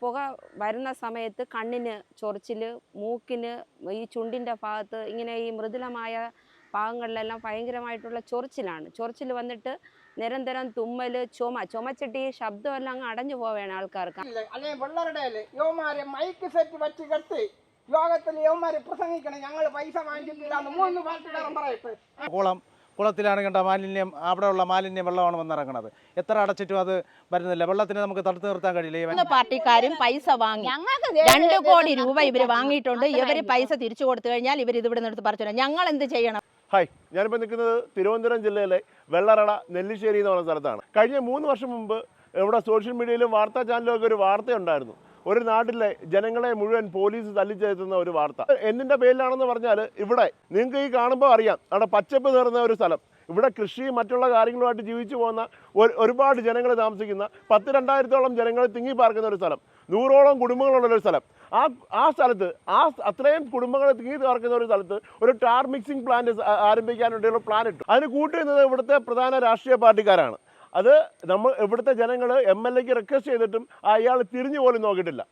പുക വരുന്ന സമയത്ത് കണ്ണിന് ചൊറിച്ചിൽ മൂക്കിന് ഈ ചുണ്ടിന്റെ ഭാഗത്ത് ഇങ്ങനെ ഈ മൃദുലമായ ഭാഗങ്ങളിലെല്ലാം ഭയങ്കരമായിട്ടുള്ള ചൊറിച്ചിലാണ്. ചൊറിച്ചിൽ വന്നിട്ട് നിരന്തരം തുമ്മൽ ചുമ ചുമച്ചിട്ട് ഈ ശബ്ദമെല്ലാം അങ്ങ് അടഞ്ഞു പോവുകയാണ് ആൾക്കാർക്ക്. അല്ലെങ്കിൽ വെള്ളറുടെ യോമാരെ മൈക്ക് സെറ്റ് വെച്ച് കെട്ടി യോഗത്തിൽ യോമാരെ പ്രസംഗിക്കണം. ഞങ്ങൾ പൈസ വാങ്ങിച്ചിട്ടില്ല മൂന്ന് പാർട്ടിക്കാരൻ പറയട്ടെ. കുളത്തിലാണ് കണ്ട മാലിന്യം അവിടെയുള്ള മാലിന്യം വെള്ളമാണ് വന്നിറങ്ങുന്നത് എത്ര അടച്ചിട്ടും അത് വരുന്നില്ല. വെള്ളത്തിന് നമുക്ക് തടുത്തു നിർത്താൻ കഴിയില്ല. പാർട്ടിക്കാരും പൈസ വാങ്ങി. ഞങ്ങൾക്ക് രണ്ട് കോടി രൂപ ഇവർ വാങ്ങിയിട്ടുണ്ട്. ഇവർ പൈസ തിരിച്ചു കൊടുത്തു കഴിഞ്ഞാൽ ഇവർ ഇതിവിടെ ഇവിടെ നിന്ന് പറിച്ചു ഞങ്ങൾ എന്ത് ചെയ്യണം? ഹായ് ഞാനിപ്പോൾ നിൽക്കുന്നത് തിരുവനന്തപുരം ജില്ലയിലെ വെള്ളറട നെല്ലിശ്ശേരി എന്ന് പറയുന്ന സ്ഥലത്താണ്. കഴിഞ്ഞ മൂന്ന് വർഷം മുമ്പ് ഇവിടെ സോഷ്യൽ മീഡിയയിലും വാർത്താ ചാനലിലൊക്കെ ഒരു വാർത്തയുണ്ടായിരുന്നു ഒരു നാട്ടിലെ ജനങ്ങളെ മുഴുവൻ പോലീസ് തല്ലിച്ചെത്തുന്ന ഒരു വാർത്ത. എന്തിന്റെ പേരിലാണെന്ന് പറഞ്ഞാൽ ഇവിടെ നിങ്ങൾക്ക് ഈ കാണുമ്പോൾ അറിയാം. അവിടെ പച്ചപ്പ് നേർന്ന ഒരു സ്ഥലം. ഇവിടെ കൃഷി മറ്റുള്ള കാര്യങ്ങളുമായിട്ട് ജീവിച്ചു പോകുന്ന ഒരു ഒരുപാട് ജനങ്ങൾ താമസിക്കുന്ന പത്ത് രണ്ടായിരത്തോളം ജനങ്ങൾ തിങ്ങി പാർക്കുന്ന ഒരു സ്ഥലം. നൂറോളം കുടുംബങ്ങളുള്ള ഒരു സ്ഥലം. ആ ആ സ്ഥലത്ത് ആ അത്രയും കുടുംബങ്ങൾ തിങ്ങി പാർക്കുന്ന ഒരു സ്ഥലത്ത് ഒരു ടാർ മിക്സിംഗ് പ്ലാന്റ് ആരംഭിക്കാൻ വേണ്ടിയുള്ള പ്ലാൻ ഇട്ടു. അതിന് കൂട്ടുന്നത് ഇവിടുത്തെ പ്രധാന രാഷ്ട്രീയ പാർട്ടിക്കാരാണ്. അത് നമ്മൾ ഇവിടുത്തെ ജനങ്ങൾ എം എൽ എക്ക് റിക്വസ്റ്റ് ചെയ്തിട്ടും അയാൾ തിരിഞ്ഞു പോലും നോക്കിയിട്ടില്ല.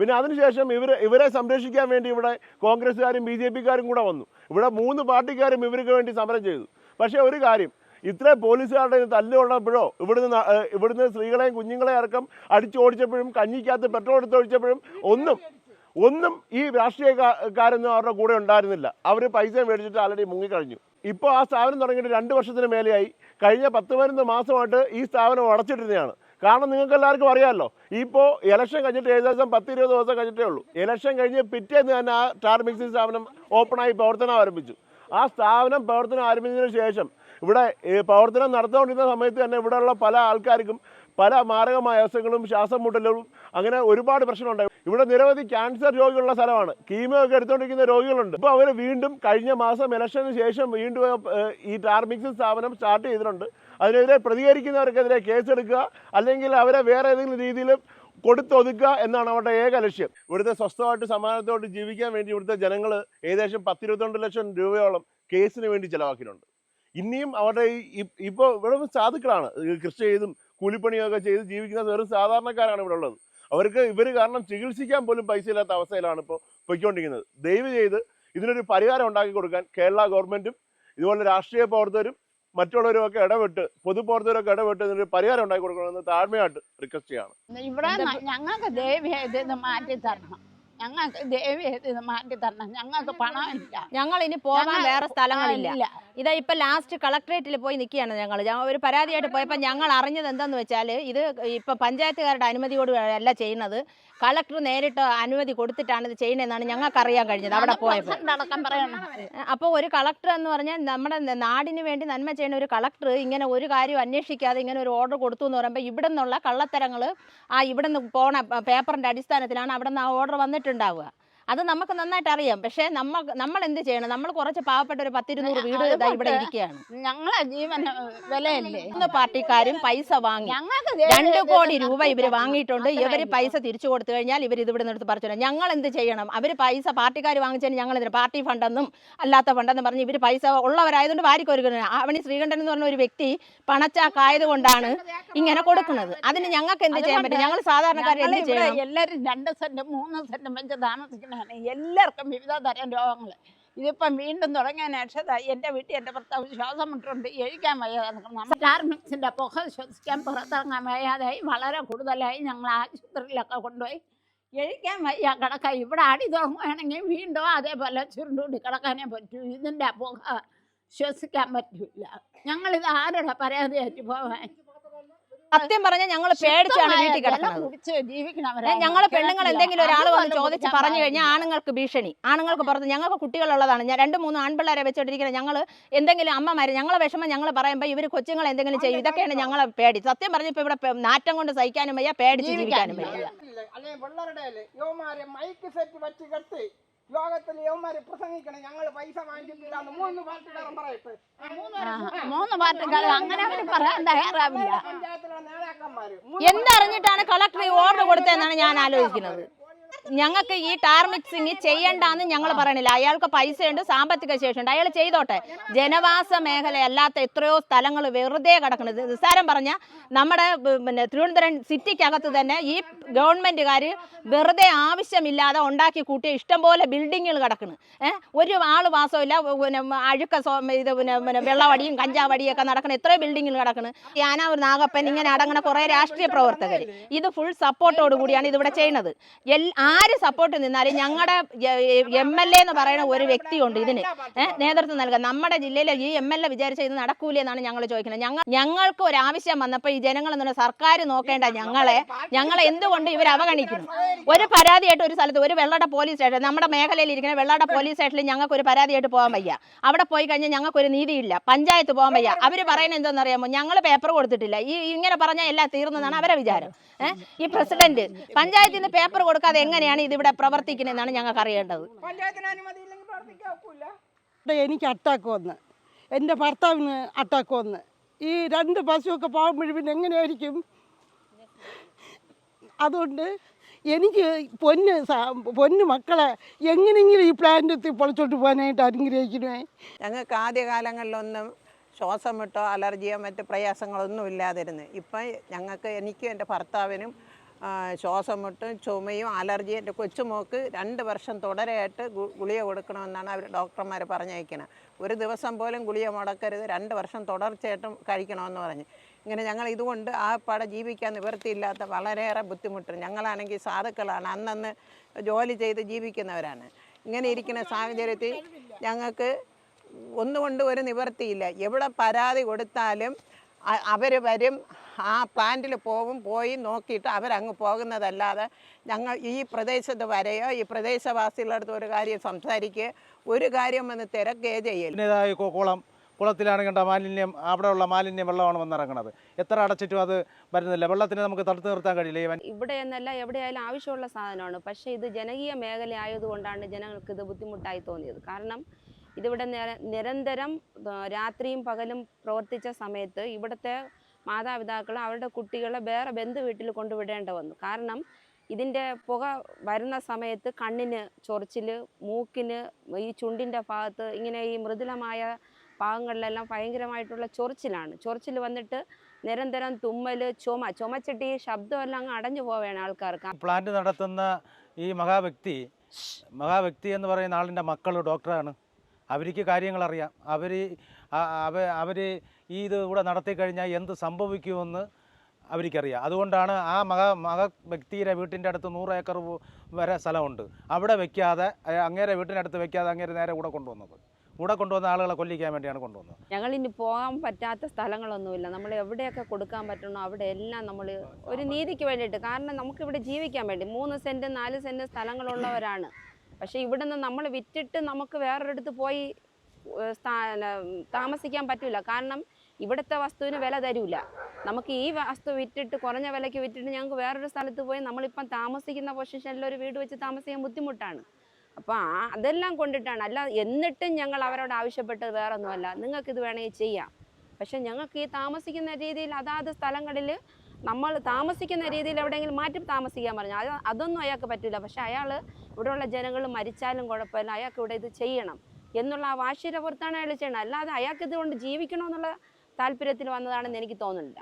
പിന്നെ അതിനുശേഷം ഇവർ ഇവരെ സംരക്ഷിക്കാൻ വേണ്ടി ഇവിടെ കോൺഗ്രസ്സുകാരും ബി ജെ പിക്കാരും കൂടെ വന്നു. ഇവിടെ മൂന്ന് പാർട്ടിക്കാരും ഇവർക്ക് വേണ്ടി സമരം ചെയ്തു. പക്ഷേ ഒരു കാര്യം ഇത്ര പോലീസുകാരുടെ തല്ലുള്ളപ്പോഴോ ഇവിടുന്ന് ഇവിടുന്ന് സ്ത്രീകളെയും കുഞ്ഞുങ്ങളെയും അടക്കം അടിച്ചോടിച്ചപ്പോഴും കഞ്ഞിക്കകത്ത് പെട്രോൾ എടുത്ത് ഒഴിച്ചപ്പോഴും ഒന്നും ഒന്നും ഈ രാഷ്ട്രീയക്കാരൊന്നും അവരുടെ കൂടെ ഉണ്ടായിരുന്നില്ല. അവർ പൈസ മേടിച്ചിട്ട് ആൾറെഡി മുങ്ങിക്കഴിഞ്ഞു. ഇപ്പോൾ ആ സ്ഥാപനം തുടങ്ങിയിട്ട് രണ്ട് വർഷത്തിന് മേലെയായി. കഴിഞ്ഞ പത്ത് പതിനൊന്ന് മാസമായിട്ട് ഈ സ്ഥാപനം അടച്ചിട്ടിരുന്നതാണ്. കാരണം നിങ്ങൾക്ക് എല്ലാവർക്കും അറിയാമല്ലോ ഇപ്പോൾ ഇലക്ഷൻ കഴിഞ്ഞിട്ട് ഏകദേശം പത്ത് ഇരുപത് ദിവസം കഴിഞ്ഞിട്ടേ ഉള്ളൂ. ഇലക്ഷൻ കഴിഞ്ഞ് പിറ്റേന്ന് തന്നെ ആ ടാർ മിക്സിംഗ് സ്ഥാപനം ഓപ്പണായി പ്രവർത്തനം ആരംഭിച്ചു. ആ സ്ഥാപനം പ്രവർത്തനം ആരംഭിച്ചതിന് ശേഷം ഇവിടെ പ്രവർത്തനം നടന്നുകൊണ്ടിരുന്ന സമയത്ത് തന്നെ ഇവിടെയുള്ള പല ആൾക്കാർക്കും പല മാരകമായ അവസ്ഥകളും ശ്വാസം മുട്ടലും അങ്ങനെ ഒരുപാട് പ്രശ്നമുണ്ടായി ഇവിടെ നിരവധി ക്യാൻസർ രോഗികളുള്ള സ്ഥലമാണ്. കീമോ ഒക്കെ എടുത്തുകൊണ്ടിരിക്കുന്ന രോഗികളുണ്ട്. ഇപ്പോൾ അവർ വീണ്ടും കഴിഞ്ഞ മാസം ഇലക്ഷന് ശേഷം വീണ്ടും ഈ ടാർമിക്സ് സ്ഥാപനം സ്റ്റാർട്ട് ചെയ്തിട്ടുണ്ട്. അതിനെതിരെ പ്രതികരിക്കുന്നവർക്കെതിരെ കേസെടുക്കുക അല്ലെങ്കിൽ അവരെ വേറെ ഏതെങ്കിലും രീതിയിൽ കൊടുത്തൊതുക്കുക എന്നാണ് അവരുടെ ഏക ലക്ഷ്യം. ഇവിടുത്തെ സ്വസ്ഥമായിട്ട് സമാധാനത്തോട്ട് ജീവിക്കാൻ വേണ്ടി ഇവിടുത്തെ ജനങ്ങൾ ഏകദേശം പത്തിരുപത്തിരണ്ട് ലക്ഷം രൂപയോളം കേസിന് വേണ്ടി ചിലവാക്കിയിട്ടുണ്ട്. ഇനിയും അവരുടെ ഈ ഇപ്പോൾ ഇവിടെ സാധുക്കളാണ്. കൃഷി ചെയ്തും കൂലിപ്പണിയൊക്കെ ചെയ്ത് ജീവിക്കുന്ന വെറും സാധാരണക്കാരാണ് ഇവിടെ ഉള്ളത്. അവർക്ക് ഇവർ കാരണം ചികിത്സിക്കാൻ പോലും പൈസ ഇല്ലാത്ത അവസ്ഥയിലാണ് ഇപ്പോൾ പൊയ്ക്കൊണ്ടിരിക്കുന്നത്. ദയവ് ചെയ്ത് ഇതിനൊരു പരിഹാരം ഉണ്ടാക്കി കൊടുക്കാൻ കേരള ഗവൺമെന്റും ഇതുപോലെ രാഷ്ട്രീയ പ്രവർത്തകരും മറ്റുള്ളവരുമൊക്കെ ഇടപെട്ട് ഇടപെട്ട് പൊതുപ്രവർത്തകരൊക്കെ ഇടപെട്ട് ഇതിനൊരു പരിഹാരം ഉണ്ടാക്കി കൊടുക്കണമെന്ന് താഴ്മയായിട്ട് റിക്വസ്റ്റ് ചെയ്യാണ്. ഇവിടെ ഞങ്ങൾക്ക് മാറ്റി തരണം. ഞങ്ങൾക്ക് ഇത് മാറ്റി തരണം. ഞങ്ങൾക്ക് പണമില്ല. ഞങ്ങൾ ഇനി പോകാൻ വേറെ സ്ഥലങ്ങളില്ല. ഇതാ ഇപ്പൊ ലാസ്റ്റ് കളക്ടറേറ്റിൽ പോയി നിൽക്കുകയാണ് ഞങ്ങൾ ഒരു പരാതിയായിട്ട് പോയപ്പോൾ ഞങ്ങൾ അറിഞ്ഞത് എന്താന്ന് വെച്ചാൽ ഇത് ഇപ്പൊ പഞ്ചായത്തുകാരുടെ അനുമതിയോട് അല്ല ചെയ്യുന്നത്. കളക്ടർ നേരിട്ട് അനുമതി കൊടുത്തിട്ടാണ് ഇത് ചെയ്യുന്നതെന്നാണ് ഞങ്ങൾക്ക് അറിയാൻ കഴിഞ്ഞത് അവിടെ പോയപ്പോൾ. അപ്പോൾ ഒരു കളക്ടർ എന്ന് പറഞ്ഞാൽ നമ്മുടെ നാടിന് വേണ്ടി നന്മ ചെയ്യുന്ന ഒരു കളക്ടർ ഇങ്ങനെ ഒരു കാര്യം അന്വേഷിക്കാതെ ഇങ്ങനെ ഒരു ഓർഡർ കൊടുത്തു എന്ന് പറയുമ്പോൾ ഇവിടെ നിന്നുള്ള കള്ളത്തരങ്ങൾ ആ ഇവിടെ നിന്ന് പോണ പേപ്പറിന്റെ അടിസ്ഥാനത്തിലാണ് അവിടെ നിന്ന് ആ ഓർഡർ വന്നിട്ടുണ്ടാവുക അത് നമുക്ക് നന്നായിട്ട് അറിയാം. പക്ഷേ നമ്മൾ നമ്മൾ എന്ത് ചെയ്യണം? നമ്മൾ കുറച്ച് പാവപ്പെട്ട ഒരു പത്തിരുന്നൂറ് വീട് ഇതാ ഇവിടെ ഇരിക്കുകയാണ് ഞങ്ങളെ ജീവൻ വിലയല്ലേ? മൂന്ന് പാർട്ടിക്കാരും പൈസ വാങ്ങി. രണ്ട് കോടി രൂപ ഇവർ വാങ്ങിയിട്ടുണ്ട്. ഇവർ പൈസ തിരിച്ചു കൊടുത്തു കഴിഞ്ഞാൽ ഇവർ ഇത് ഇവിടെ നിന്ന് പറിച്ചു ഞങ്ങൾ എന്ത് ചെയ്യണം? അവർ പൈസ പാർട്ടിക്കാർ വാങ്ങിച്ചതിന് ഞങ്ങൾ എന്തിനാ പാർട്ടി ഫണ്ടെന്നും അല്ലാത്ത ഫണ്ടെന്നും പറഞ്ഞ് ഇവർ പൈസ ഉള്ളവരായതുകൊണ്ട് വാരിക്കൊരുക്കുന്നത് അവണി ശ്രീകണ്ഠൻ എന്ന് പറഞ്ഞ ഒരു വ്യക്തി പണച്ചാക്കായത് കൊണ്ടാണ് ഇങ്ങനെ കൊടുക്കുന്നത്. അതിന് ഞങ്ങൾക്ക് എന്ത് ചെയ്യാൻ പറ്റും? ഞങ്ങൾ സാധാരണക്കാർ എന്ത് ചെയ്യും ചെയ്യണം? എല്ലാവരും രണ്ട് സെന്റ് മൂന്ന് സെന്റ് വെച്ച് താമസിക്കണതാണ് എല്ലാവർക്കും വിവിധ തരം രോഗങ്ങൾ ഇതിപ്പം വീണ്ടും തുടങ്ങാനായിട്ട് എന്റെ വീട്ടിൽ എന്റെ ഭർത്താവ് ശ്വാസം മുട്ടുണ്ട് എഴുതിക്കാൻ വയ്യാതെ ടാർമിക്സിന്റെ പുക ശ്വസിക്കാൻ പുറത്തിറങ്ങാൻ വയ്യാതായി. വളരെ കൂടുതലായി ഞങ്ങൾ ആശുപത്രിയിലൊക്കെ കൊണ്ടുപോയി. എഴുതിക്കാൻ വയ്യ കിടക്ക. ഇവിടെ അടി തുടങ്ങുകയാണെങ്കിൽ വീണ്ടും അതേപോലെ ചുരുണ്ടുകൂടി കിടക്കാനേ പറ്റൂ. ഇതിന്റെ പുക ശ്വസിക്കാൻ പറ്റില്ല ഞങ്ങളിത് ആരുടെ പരാതിയായിട്ട് പോവാൻ? സത്യം പറഞ്ഞാൽ ഞങ്ങൾ പേടിച്ചാണ് വീട്ടിൽ കിടക്കുന്നത്. ഞങ്ങളെ പെണ്ണുങ്ങൾ എന്തെങ്കിലും ഒരാൾ വന്ന് ചോദിച്ച് പറഞ്ഞു കഴിഞ്ഞാൽ ആണുങ്ങൾക്ക് ഭീഷണി. ആണുങ്ങൾക്ക് പുറത്ത് ഞങ്ങൾക്ക് കുട്ടികളുള്ളതാണ്. ഞാൻ രണ്ട് മൂന്ന് ആൺപിള്ളേരെ വെച്ചോണ്ടിരിക്കുന്നത് ഞങ്ങൾ എന്തെങ്കിലും അമ്മമാര് ഞങ്ങളെ വിഷമം ഞങ്ങൾ പറയുമ്പോൾ ഇവർ കൊച്ചുങ്ങൾ എന്തെങ്കിലും ചെയ്യും. ഇതൊക്കെയാണ് ഞങ്ങളെ പേടി. സത്യം പറഞ്ഞപ്പോ ഇവിടെ നാറ്റം കൊണ്ട് സഹിക്കാനും വയ്യ പേടിച്ച് ജീവിക്കാനും വയ്യ. ലോകത്തിൽ പ്രസംഗിക്കണം. ഞങ്ങൾ പൈസ വാങ്ങിച്ചിട്ടില്ല എന്ന് മൂന്ന് പാർട്ടിക്കാരൻ പറയട്ടെ. മൂന്ന് അങ്ങനെ അവർ പറയാൻ തയ്യാറാവില്ല പഞ്ചായത്തിലുള്ള നേതാക്കന്മാര് എന്തറിഞ്ഞിട്ടാണ് കളക്ടർ ഓർഡർ കൊടുത്തതെന്നാണ് ഞാൻ ആലോചിക്കുന്നത്? ഞങ്ങൾക്ക് ഈ ടാർ മിക്സിങ് ചെയ്യണ്ടെന്ന് ഞങ്ങൾ പറയണില്ല. അയാൾക്ക് പൈസയുണ്ട് സാമ്പത്തിക ശേഷിയുണ്ട്. അയാൾ ചെയ്തോട്ടെ. ജനവാസ മേഖല അല്ലാത്ത എത്രയോ സ്ഥലങ്ങൾ വെറുതെ കിടക്കുന്നത് നിസ്സാരം പറഞ്ഞാൽ നമ്മുടെ പിന്നെ തിരുവനന്തപുരം സിറ്റിക്കകത്ത് തന്നെ ഈ ഗവൺമെന്റുകാർ വെറുതെ ആവശ്യമില്ലാതെ ഉണ്ടാക്കി കൂട്ടിയ ഇഷ്ടംപോലെ ബിൽഡിങ്ങുകൾ കിടക്കുന്നു ഏഹ് ഒരു ആൾ വാസമില്ല പിന്നെ അഴുക്ക സോ ഇത് പിന്നെ പിന്നെ വെള്ളവടിയും കഞ്ചാവടിയും ഒക്കെ നടക്കുന്ന എത്രയോ ബിൽഡിങ്ങുകൾ കിടക്കുന്നു യാനാവൂർ നാഗപ്പൻ ഇങ്ങനെ അടങ്ങുന്ന കുറേ രാഷ്ട്രീയ പ്രവർത്തകർ ഇത് ഫുൾ സപ്പോർട്ടോട് കൂടിയാണ് ഇതിവിടെ ചെയ്യുന്നത് എൽ ആര് സപ്പോർട്ട് നിന്നാലും ഞങ്ങളുടെ എം എൽ എ എന്ന് പറയുന്ന ഒരു വ്യക്തിയുണ്ട് ഇതിന്. നേതൃത്വം നൽകുക നമ്മുടെ ജില്ലയിലെ ഈ എം എൽ എ വിചാരിച്ച ഇത് നടക്കൂല എന്നാണ് ഞങ്ങൾ ചോദിക്കുന്നത്. ഞങ്ങൾ ഞങ്ങൾക്ക് ഒരു ആവശ്യം വന്നപ്പോൾ ഈ ജനങ്ങൾ എന്നുള്ള സർക്കാർ നോക്കേണ്ട ഞങ്ങളെ. ഞങ്ങളെ എന്തുകൊണ്ട് ഇവർ അവഗണിക്കുന്നു? ഒരു പരാതിയായിട്ട് ഒരു സ്ഥലത്ത് ഒരു വെള്ളട പോലീസ് സ്റ്റേഷൻ നമ്മുടെ മേഖലയിൽ ഇരിക്കുന്ന വെള്ളട പോലീസ് സ്റ്റേഷനിൽ ഞങ്ങൾക്ക് ഒരു പരാതിയായിട്ട് പോകാൻ വയ്യ. അവിടെ പോയി കഴിഞ്ഞാൽ ഞങ്ങൾക്ക് ഒരു നീതിയില്ല. പഞ്ചായത്ത് പോകാൻ വയ്യ. അവർ പറയുന്നത് എന്താണെന്നറിയാമോ? ഞങ്ങൾ പേപ്പർ കൊടുത്തിട്ടില്ല. ഈ ഇങ്ങനെ പറഞ്ഞാൽ എല്ലാം തീർന്നതാണ് അവരെ വിചാരം. ഈ പ്രസിഡന്റ് പഞ്ചായത്തിൽ നിന്ന് പേപ്പർ കൊടുക്കാതെ എങ്ങനെയാണ് ഇതിവിടെ പ്രവർത്തിക്കുന്നതെന്നാണ് ഞങ്ങൾക്ക് അറിയേണ്ടത്. എനിക്ക് അറ്റാക്ക് വന്ന്. എന്റെ ഭർത്താവിന് അറ്റാക്ക് വന്ന്. ഈ രണ്ട് പശുവൊക്കെ പോകുമ്പോഴും പിന്നെ എങ്ങനെയായിരിക്കും? അതുകൊണ്ട് എനിക്ക് പൊന്ന് പൊന്ന് മക്കളെ എങ്ങനെയെങ്കിലും ഈ പ്ലാന്റ് പൊളിച്ചോട്ട് പോകാനായിട്ട് അനുഗ്രഹിക്കണേ. ഞങ്ങൾക്ക് ആദ്യകാലങ്ങളിലൊന്നും ശ്വാസം വിട്ടോ അലർജിയോ മറ്റ് പ്രയാസങ്ങളൊന്നും ഇല്ലാതിരുന്നു. ഇപ്പം ഞങ്ങൾക്ക് എനിക്കും എന്റെ ഭർത്താവിനും ശ്വാസം മുട്ടും ചുമയും അലർജിയും എന്റെ കൊച്ചുമോക്ക് രണ്ട് വർഷം തുടരെയായിട്ട് ഗുളിക കൊടുക്കണമെന്നാണ് അവർ ഡോക്ടർമാർ പറഞ്ഞയക്കുന്നത് ഒരു ദിവസം പോലും ഗുളിക മുടക്കരുത് രണ്ട് വർഷം തുടർച്ചയായിട്ടും കഴിക്കണമെന്ന് പറഞ്ഞു. ഇങ്ങനെ ഞങ്ങൾ ഇതുകൊണ്ട് ആ പട ജീവിക്കാൻ നിവൃത്തിയില്ലാത്ത വളരെയേറെ ബുദ്ധിമുട്ട്. ഞങ്ങളാണെങ്കിൽ സാധുക്കളാണ് അന്നന്ന് ജോലി ചെയ്ത് ജീവിക്കുന്നവരാണ്. ഇങ്ങനെ ഇരിക്കുന്ന സാഹചര്യത്തിൽ ഞങ്ങൾക്ക് ഒന്നുകൊണ്ട് ഒരു നിവൃത്തിയില്ല. എവിടെ പരാതി കൊടുത്താലും അവർ വരും ആ പ്ലാന്റിൽ പോകും പോയി നോക്കിയിട്ട് അവരങ്ങ് പോകുന്നതല്ലാതെ ഞങ്ങൾ ഈ പ്രദേശത്ത് വരെയോ ഈ പ്രദേശവാസികളുടെ അടുത്ത് ഒരു കാര്യം സംസാരിക്കുക ഒരു കാര്യം വന്ന് തിരക്കുകയോ ചെയ്യില്ല പിന്നെ ഇതാ ഈ കുളം കുളത്തിലാണ് കണ്ട മാലിന്യം അവിടെയുള്ള മാലിന്യം വെള്ളമാണ് വന്നിറങ്ങുന്നത് എത്ര അടച്ചിട്ടും അത് വരുന്നില്ല. വെള്ളത്തിന് നമുക്ക് തടുത്തു നിർത്താൻ കഴിയില്ല. ഇവൻ ഇവിടെ എന്നല്ല എവിടെയായാലും ആവശ്യമുള്ള സാധനമാണ്. പക്ഷേ ഇത് ജനകീയ മേഖല ആയതുകൊണ്ടാണ് ജനങ്ങൾക്ക് ഇത് ബുദ്ധിമുട്ടായി തോന്നിയത്. കാരണം ഇതിവിടെ നിര- നിരന്തരം രാത്രിയും പകലും പ്രവർത്തിച്ച സമയത്ത് ഇവിടുത്തെ മാതാപിതാക്കൾ അവരുടെ കുട്ടികളെ വേറെ ബന്ധു വീട്ടിൽ കൊണ്ടുവിടേണ്ട വന്നു. കാരണം ഇതിന്റെ പുക വരുന്ന സമയത്ത് കണ്ണിന് ചൊറിച്ചിൽ മൂക്കിന് ഈ ചുണ്ടിന്റെ ഭാഗത്ത് ഇങ്ങനെ ഈ മൃദുലമായ ഭാഗങ്ങളിലെല്ലാം ഭയങ്കരമായിട്ടുള്ള ചൊറിച്ചിലാണ്. ചൊറിച്ചിൽ വന്നിട്ട് നിരന്തരം തുമ്മൽ ചുമ ചുമച്ചിട്ട് ഈ ശബ്ദമെല്ലാം അങ്ങ് അടഞ്ഞു പോവുകയാണ് ആൾക്കാർക്ക്. പ്ലാന്റ് നടത്തുന്ന ഈ മഹാവ്യക്തി മഹാവ്യക്തി എന്ന് പറയുന്ന ആളിന്റെ മക്കൾ ഡോക്ടറാണ്. അവർക്ക് കാര്യങ്ങളറിയാം. അവർ അവ അവർ ഈ ഇത് ഇവിടെ നടത്തി കഴിഞ്ഞാൽ എന്ത് സംഭവിക്കുമെന്ന് അവർക്കറിയാം അതുകൊണ്ടാണ് ആ മക മക വ്യക്തിയുടെ വീട്ടിന്റെ അടുത്ത് നൂറ് ഏക്കർ വരെ സ്ഥലമുണ്ട്. അവിടെ വെക്കാതെ അങ്ങേരെ വീട്ടിന്റെ അടുത്ത് വെക്കാതെ അങ്ങേരെ നേരെ കൂടെ കൊണ്ടുവന്നത്. കൂടെ കൊണ്ടുവന്ന ആളുകളെ കൊല്ലിക്കാൻ വേണ്ടിയാണ് കൊണ്ടുവന്നത്. ഞങ്ങൾ ഇനി പോകാൻ പറ്റാത്ത സ്ഥലങ്ങളൊന്നുമില്ല. നമ്മൾ എവിടെയൊക്കെ കൊടുക്കാൻ പറ്റണോ അവിടെ എല്ലാം നമ്മൾ ഒരു നീതിക്ക് വേണ്ടിയിട്ട്. കാരണം നമുക്കിവിടെ ജീവിക്കാൻ വേണ്ടി. മൂന്ന് സെന്റ് നാല് സെന്റ് സ്ഥലങ്ങളുള്ളവരാണ്. പക്ഷേ ഇവിടുന്ന് നമ്മൾ വിറ്റിട്ട് നമുക്ക് വേറൊരിടത്ത് പോയി താമസിക്കാൻ പറ്റില്ല കാരണം ഇവിടുത്തെ വസ്തുവിന് വില തരൂല. നമുക്ക് ഈ വസ്തു വിറ്റിട്ട് കുറഞ്ഞ വിലയ്ക്ക് വിറ്റിട്ട് ഞങ്ങൾക്ക് വേറൊരു സ്ഥലത്ത് പോയി നമ്മളിപ്പം താമസിക്കുന്ന പൊസിഷനിൽ ഒരു വീട് വെച്ച് താമസിക്കാൻ ബുദ്ധിമുട്ടാണ്. അപ്പോൾ ആ അതെല്ലാം കൊണ്ടിട്ടാണ്. അല്ല എന്നിട്ടും ഞങ്ങൾ അവരോട് ആവശ്യപ്പെട്ടത് വേറൊന്നുമല്ല. നിങ്ങൾക്കിത് വേണമെങ്കിൽ ചെയ്യാം. പക്ഷെ ഞങ്ങൾക്ക് ഈ താമസിക്കുന്ന രീതിയിൽ അതാത് സ്ഥലങ്ങളിൽ നമ്മൾ താമസിക്കുന്ന രീതിയിൽ എവിടെയെങ്കിലും മാറ്റി താമസിക്കാൻ പറഞ്ഞു. അത് അതൊന്നും അയാൾക്ക് പറ്റില്ല പക്ഷെ അയാൾ ഇവിടെയുള്ള ജനങ്ങൾ മരിച്ചാലും കുഴപ്പമില്ല. അയാൾക്ക് ഇവിടെ ഇത് ചെയ്യണം എന്നുള്ള ആ വാശിയുടെ പുറത്താണ് അയാൾ ചെയ്യണം അല്ലാതെ അയാൾക്ക് ഇതുകൊണ്ട് ജീവിക്കണമെന്നുള്ള താല്പര്യത്തിൽ വന്നതാണെന്ന് എനിക്ക് തോന്നുന്നില്ല.